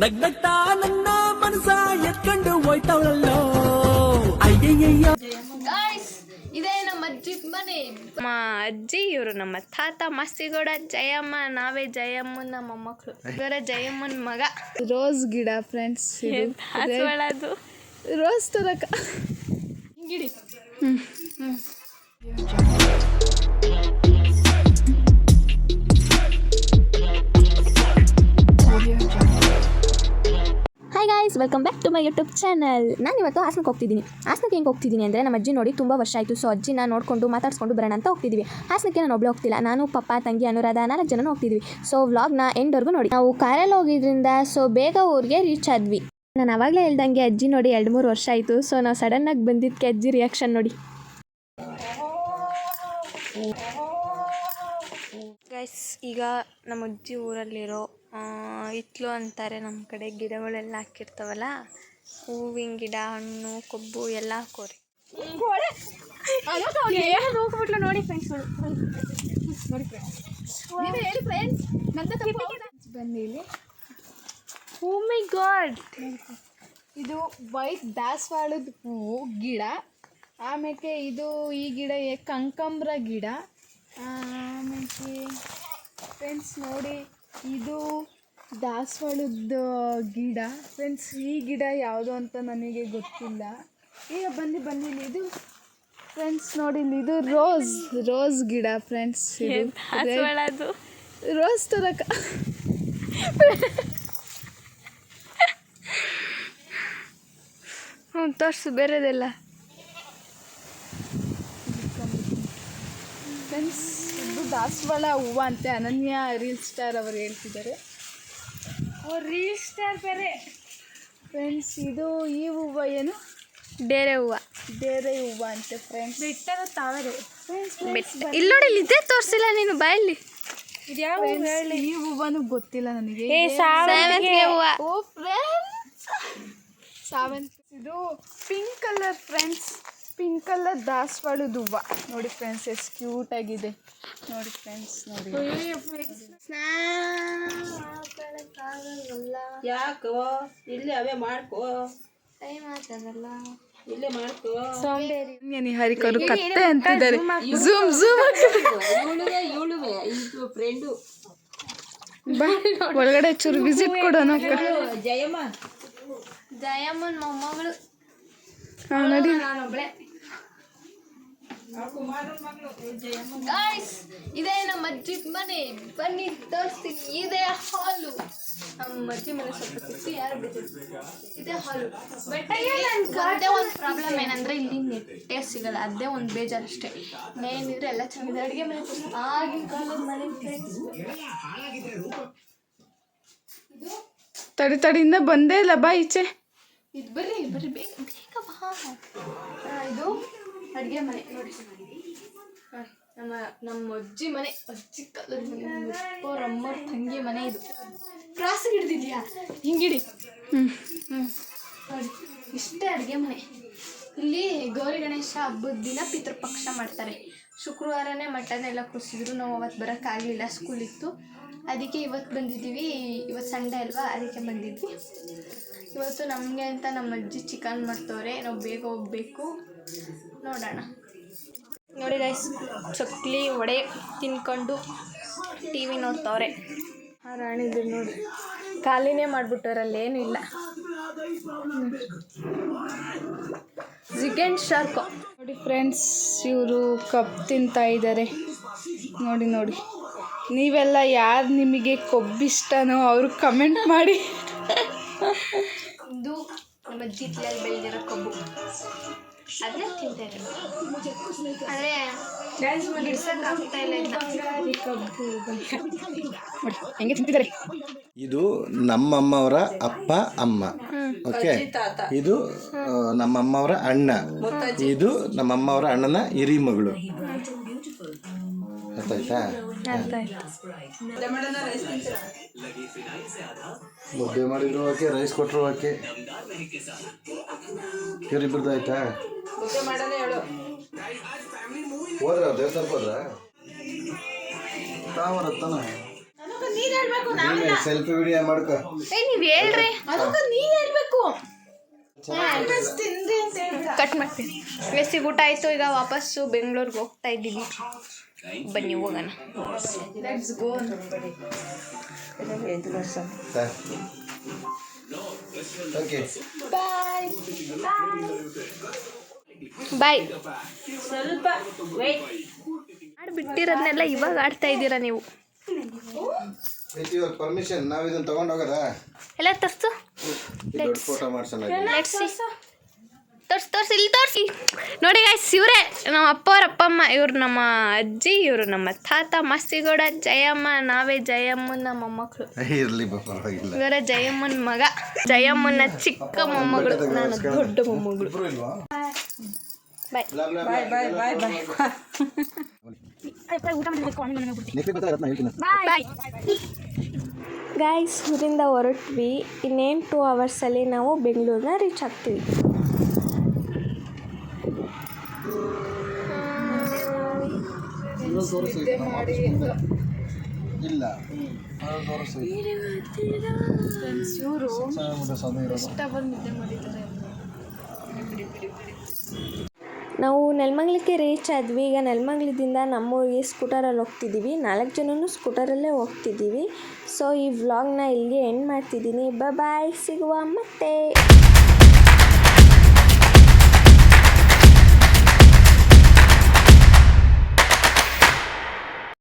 ನಗ್ನಗ್ತಾ ನನ್ನ ಮನಸ ಎತ್ಕೊಂಡು ಹೋಯ್ತವಳಲ್ಲೋ. ಅಯ್ಯಯ್ಯಯ್ಯೋ. ಗಾಯ್ಸ್ ಇದೇ ನಮ್ಮ ಅಜ್ಜಿ ಮನೆ. ನಮ್ಮ ಅಜ್ಜಿ ಇವರು ನಮ್ಮ ತಾತ ಮಸ್ತಿಗೌಡ ಜಯಮ್ಮ ನಾವೇ ಜಯಮ್ಮನ ಮೊಮ್ಮಕ್ಕಳು ಇವರ ಜಯಮ್ಮನ ಮಗ. ರೋಸ್ ಗಿಡ ಫ್ರೆಂಡ್ಸ್ ಹಸುವಳದು ರೋಸ್ ತರಕ. ಹಿಂಗಿಡಿ. ಹ್ಞೂ guys welcome back to my YouTube channel ನಾನು ಇವತ್ತು ಹಾಸನಕ್ಕೆ ಹೋಗ್ತಿದ್ದೀನಿ. ಹಾಸನಕ್ಕೆ ಹೆಂಗೆ ಹೋಗ್ತಿದ್ದೀನಿ ಅಂದರೆ ನಮ್ಮ ಅಜ್ಜಿ ನೋಡಿ ತುಂಬ ವರ್ಷ ಆಯಿತು. ಸೊ ಅಜ್ಜಿನ ನೋಡಿಕೊಂಡು ಮಾತಾಡ್ಸ್ಕೊಂಡು ಬರೋಣ ಅಂತ ಹೋಗ್ತಿದ್ವಿ. ಹಾಸನಕ್ಕೆ ನಾನು ಒಬ್ಬಳೇ ಹೋಗ್ತಿಲ್ಲ. ನಾನು ಪಪ್ಪ ತಂಗಿ ಅನುರಾಧ ನಾಲ್ಕು ಜನ ಹೋಗ್ತಿದ್ವಿ. ಸೊ ವ್ಲಾಗ್ನ ಎಂಡ್ವರೆಗೂ ನೋಡಿ. ನಾವು ಕಾರಲ್ಲಿ ಹೋಗಿದ್ರಿಂದ ಸೊ ಬೇಗ ಊರಿಗೆ ರೀಚ್ ಆದ್ವಿ. ನಾನು ಆವಾಗಲೇ ಹೇಳ್ದಂಗೆ ಅಜ್ಜಿ ನೋಡಿ ಎರಡು ಮೂರು ವರ್ಷ ಆಯಿತು. ಸೊ ನಾವು ಸಡನ್ನಾಗಿ ಬಂದಿದ್ದಕ್ಕೆ ಅಜ್ಜಿ ರಿಯಾಕ್ಷನ್ ನೋಡಿ. ಗೈಸ್ ಈಗ ನಮ್ಮ ಅಜ್ಜಿ ಊರಲ್ಲಿರೋ ಹಿತ್ಲು ಅಂತಾರೆ ನಮ್ಮ ಕಡೆ ಗಿಡಗಳೆಲ್ಲ ಹಾಕಿರ್ತಾವಲ್ಲ? ಹೂವಿನ ಗಿಡ, ಹಣ್ಣು, ಕೊಬ್ಬು ಎಲ್ಲ ಹಾಕೋರಿ. ಹೋಗ್ಬಿಟ್ಲು ನೋಡಿ ಫ್ರೆಂಡ್ಸ್ ಮೈ ಇದು ವೈಟ್ ದಾಸವಾಳದ ಹೂವು ಗಿಡ. ಆಮೇಲೆ ಇದು ಈ ಗಿಡ ಕನಕಾಂಬ್ರ ಗಿಡ. ಆಮೇಲೆ ಫ್ರೆಂಡ್ಸ್ ನೋಡಿ ಇದು ದಾಸವಾಳದ ಗಿಡ. ಫ್ರೆಂಡ್ಸ್ ಈ ಗಿಡ ಯಾವುದು ಅಂತ ನನಗೆ ಗೊತ್ತಿಲ್ಲ. ಈಗ ಬನ್ನಿ ಬನ್ನಿ ಇದು. ಫ್ರೆಂಡ್ಸ್ ನೋಡಿ ಇದು ರೋಸ್ ರೋಸ್ ಗಿಡ ಫ್ರೆಂಡ್ಸ್ ಇದು. ರೋಸ್ ತರಕ ಹ್ಞೂ ತೋರಿಸು ಬೇರೆದೆಲ್ಲ. ಫ್ರೆಂಡ್ಸ್ ಇದು ದಾಸವಾಳ ಹೂವು ಅಂತೆ ಅನನ್ಯ ರೀಲ್ ಸ್ಟಾರ್ ಅವರು ಹೇಳ್ತಿದ್ದಾರೆ. ರೀಲ್ ಸ್ಟಾರ್ ಬೇರೆ. ಫ್ರೆಂಡ್ಸ್ ಇದು ಈ ಹೂವು ಏನು? ಡೇರೆ ಹೂವು. ಡೇರೆ ಹೂವು ಅಂತೆ ಫ್ರೆಂಡ್ಸ್ ಬಿಟ್ಟರೆ ತಾವರೆ. ಫ್ರೆಂಡ್ಸ್ ಇಲ್ಲಿ ನೋಡಿ ಇದೇ ತೋರಿಸಿಲ್ಲ ನೀನು ಬಾಯಲ್ಲಿ. ಈ ಹೂವನು ಗೊತ್ತಿಲ್ಲ ನನಗೆ. ಸಾವಂತಿ ಹೂವು. ಓ ಫ್ರೆಂಡ್ಸ್ ಸಾವಂತ್ ಇದು pink colour friends pink colour ದಾಸವಾಳದ ಹೂವು ನೋಡಿ ಫ್ರೆಂಡ್ಸ್ ಎಷ್ಟು ಕ್ಯೂಟ್ ಆಗಿದೆ ನೋಡಿ ಫ್ರೆಂಡ್ಸ್ ನೋಡಿ ಯಾಕೋ ಇಲ್ಲಿ ಅವೇ ಮಾಡ್ಕೋ ಇಲ್ಲೇ ಮಾಡ್ಕೋ ಹರಿಕರು ಕತ್ತೆ ಅಂತಿದ್ದಾರೆ ಝೂಮ್ ಝೂಮ್ ಇವಳುವೆ ಇವಳುವೆ ಇದು ಫ್ರೆಂಡು ಬಾ ಒಳಗಡೆ ಚೂರು ವಿಸಿಟ್ ಕೊಡೋಣ ಅಕ್ಕ ಜಯಮ್ಮ ಜಯಮ್ಮನ ಮೊಮ್ಮಗಳು ಹಾ, ನಡಿ ಗಾಯ್ಸ್ ಇದೇ ನಮ್ಮ ಅಜ್ಜಿ ಮನೆ. ಬನ್ನಿ ತೋರಿಸ್ತೀನಿ. ಇದೇ ಹಾಲು. ನಮ್ಮ ಅಜ್ಜಿ ಮನೆ ಸ್ವಲ್ಪ ಸಿಕ್ಕಿ ಯಾರು ಬಿಟ್ಟಿದ್ರು? ಇದೇ ಹಾಲು. ಬಟ್ ಅದೇ ಒಂದು ಪ್ರಾಬ್ಲಮ್ ಏನಂದ್ರೆ ಇಲ್ಲಿ ನೆಟ್ಟೆ ಸಿಗಲ್ಲ. ಅದೇ ಒಂದು ಬೇಜಾರು ಅಷ್ಟೇ ಮೇನಿದ್ರೆ ಎಲ್ಲ ಚೆನ್ನಾಗಿದೆ. ಅಡುಗೆ ಮನೆ ಆಗಿನ ಕಾಲದ ಮನೆ ತಡಿ ತಡಿಯಿಂದ ಬಂದೇ ಇಲ್ಲ. ಬಾ ಈಚೆ. ಇದು ಬರ್ರಿ ಬರ್ರಿ. ಬೇಗ ಬೇಗ ಬಾ. ಆ, ಇದು ಅಡುಗೆ ಮನೆ ನೋಡಿ ನಮ್ಮ ನಮ್ಮ ಅಜ್ಜಿ ಮನೆ ಅಜ್ಜಿ ಕಾಲದ ಮನೆ ಅವ್ರ ಅಮ್ಮವ್ರ ತಂಗಿ ಮನೆ ಇದು. ಕ್ರಾಸ್ ಹಿಡ್ದಿದ್ಯಾ? ಹಿಂಗಿಡಿ ಹ್ಮ್. ಹ್ಞೂ ನೋಡಿ ಇಷ್ಟೇ ಅಡುಗೆ ಮನೆ. ಇಲ್ಲಿ ಗೌರಿ ಗಣೇಶ ಹಬ್ಬದ ದಿನ ಪಿತೃಪಕ್ಷ ಮಾಡ್ತಾರೆ. ಶುಕ್ರವಾರನೇ ಮಟನ್ ಎಲ್ಲ ಕುಡಿಸಿದ್ರು ನಾವು ಅವತ್ತು ಬರೋಕ್ಕಾಗಲಿಲ್ಲ ಸ್ಕೂಲ್ ಇತ್ತು. ಅದಕ್ಕೆ ಇವತ್ತು ಬಂದಿದ್ದೀವಿ. ಇವತ್ತು ಸಂಡೇ ಅಲ್ವಾ? ಅದಕ್ಕೆ ಬಂದಿದ್ವಿ. ಇವತ್ತು ನಮಗೆ ಅಂತ ನಮ್ಮ ಅಜ್ಜಿ ಚಿಕನ್ ಮಾಡ್ತವ್ರೆ. ನಾವು ಬೇಗ ಹೋಗ್ಬೇಕು. ನೋಡೋಣ. ನೋಡಿ ಗೈಸ್ ಚಕ್ಲಿ ವಡೆ ತಿನ್ಕೊಂಡು ಟಿ ವಿ ನೋಡ್ತವ್ರೆ. ಆ ರಾಣಿದ್ರು ನೋಡಿ. ಖಾಲಿನೇ ಮಾಡಿಬಿಟ್ಟವ್ರಲ್ಲಿ ಏನೂ ಇಲ್ಲ. ಜಿಗೆಂಡ್ ಶಾರ್ಕು ನೋಡಿ ಫ್ರೆಂಡ್ಸ್ ಇವರು ಕಪ್ ತಿಂತಾ ಇದ್ದಾರೆ ನೋಡಿ ನೋಡಿ. ನೀವೆಲ್ಲ ಯಾರು ನಿಮಗೆ ಕೊಬ್ಬಿಷ್ಟನೋ ಅವರು ಕಮೆಂಟ್ ಮಾಡಿ. ಇದು ನಮ್ಮ ಅಜ್ಜಿ ಬೆಳೆದಿರೋ ಕಬ್ಬು. ಅದನ್ನೇ ತಿಂತಾ ಇರೋದು ಆದರೆ ಬಿಡ್ಸಕ್ಕೆ ಆಗ್ತಾ ಇಲ್ಲ ಇದನ್ನ ಕಬ್ಬು ನೋಡಿ ಹೆಂಗೆ ತಿಂತಿದ್ದಾರೆ? ಇದು ನಮ್ಮಮ್ಮವರ ಅಪ್ಪ ಅಮ್ಮ. ಓಕೆ ಇದು ಆ, ನಮ್ಮಮ್ಮವರ ಅಣ್ಣ. ಇದು ನಮ್ಮಮ್ಮವರ ಅಣ್ಣನ ಹಿರಿ ಮಗಳು. ಗೊತ್ತಾಯ್ತಾ ಮುದ್ದೆ ಮಾಡಿದ್ರು ಓಕೆ ರೈಸ್ ಕೊಟ್ಟರು ಓಕೆ ಇವರಿಬ್ಬರದ್ದು ಆಯ್ತಾ? ಹೋದ್ರ ದೇವಸ್ಥಾನಕ್ಕೆ ಹೋದ್ರ ತಾವರ ತಾನ ನೀನ್ ಹೇಳ್ಬೇಕು ಸೆಲ್ಫಿ ವಿಡಿಯೋ ಮಾಡ್ಕೊ ಏ ನೀವು ಹೇಳ್ರಿ ಅದಕ್ಕೆ ನೀನ್ ಹೇಳ್ಬೇಕು ತಿಂದ್ರಿ ಅಂತ ಹೇಳ್ತಾ ಕಟ್ ಮಾಡ್ತೀನಿ ಮೆಸ್ಸಿಗೆ ಊಟ ಆಯಿತು ಈಗ ವಾಪಸ್ಸು ಬೆಂಗಳೂರಿಗೆ ಹೋಗ್ತಾ ಇದ್ದೀವಿ ಬನ್ನಿ ಹೋಗೋಣ ಲೆಟ್ಸ್ ಗೋ ಓಕೆ ಬಾಯ್ ಸ್ವಲ್ಪ ವೇಟ್ ಆಡ್ಬಿಟ್ಟಿರೋದನ್ನೆಲ್ಲ ಇವಾಗ ಆಡ್ತಾ ಇದ್ದೀರಾ ನೀವು? ಪರ್ಮಿಷನ್ ನಾವು ಇದನ್ನ ತಗೊಂಡು ಹೋಗೋದಾ? ಎಲ್ಲ ತರ್ಸು. ಫೋಟೋ ಮಾಡ್ಸೋಣ. ತೋರ್ಸಿ ತೋರ್ಸಿ ಇಲ್ಲಿ ತೋರಿಸಿ. ನೋಡಿ ಗಾಯ್ಸ್ ಇವರೇ ನಮ್ಮ ಅಪ್ಪ ಅವ್ರ ಅಪ್ಪ ಅಮ್ಮ ಇವ್ರು ನಮ್ಮ ಅಜ್ಜಿ ಇವರು ನಮ್ಮ ತಾತ ಮಸ್ತಿಗೌಡ ಜಯಮ್ಮ ನಾವೇ ಜಯಮ್ಮನ ಮೊಮ್ಮಕ್ಕಳು ಇವರ ಜಯಮ್ಮನ ಮಗ. ಜಯಮ್ಮನ ಚಿಕ್ಕ ಮೊಮ್ಮಗಳು ನಾನು ದೊಡ್ಡ ಮೊಮ್ಮಗಳು. ಗಾಯ್ಸ್ ಊರಿಂದ ಹೊರಟ್ವಿ. ಇನ್ನೇನು ಟೂ ಅವರ್ಸಲ್ಲಿ ನಾವು ಬೆಂಗಳೂರನ್ನ ರೀಚ್ ಆಗ್ತೀವಿ. ಇಲ್ಲ ತೋರಿಸಿ ಇವರು ಸಮಯ ಇಷ್ಟ ಬಂದು ನಿದ್ದೆ ಮಾಡಿದ್ದಾರೆ ನಾವು ನೆಲಮಂಗ್ಲಕ್ಕೆ ರೀಚ್ ಆದ್ವಿ. ಈಗ ನೆಲಮಂಗ್ಲದಿಂದ ನಮ್ಮೂರಿಗೆ ಸ್ಕೂಟರಲ್ಲಿ ಹೋಗ್ತಿದ್ದೀವಿ. ನಾಲ್ಕು ಜನನೂ ಸ್ಕೂಟರಲ್ಲೇ ಹೋಗ್ತಿದ್ದೀವಿ. ಸೊ ಈ ವ್ಲಾಗ್ನ ಇಲ್ಲಿಗೆ ಎಂಡ್ ಮಾಡ್ತಿದ್ದೀನಿ. ಬಾಯ್ ಸಿಗುವ ಮತ್ತೆ.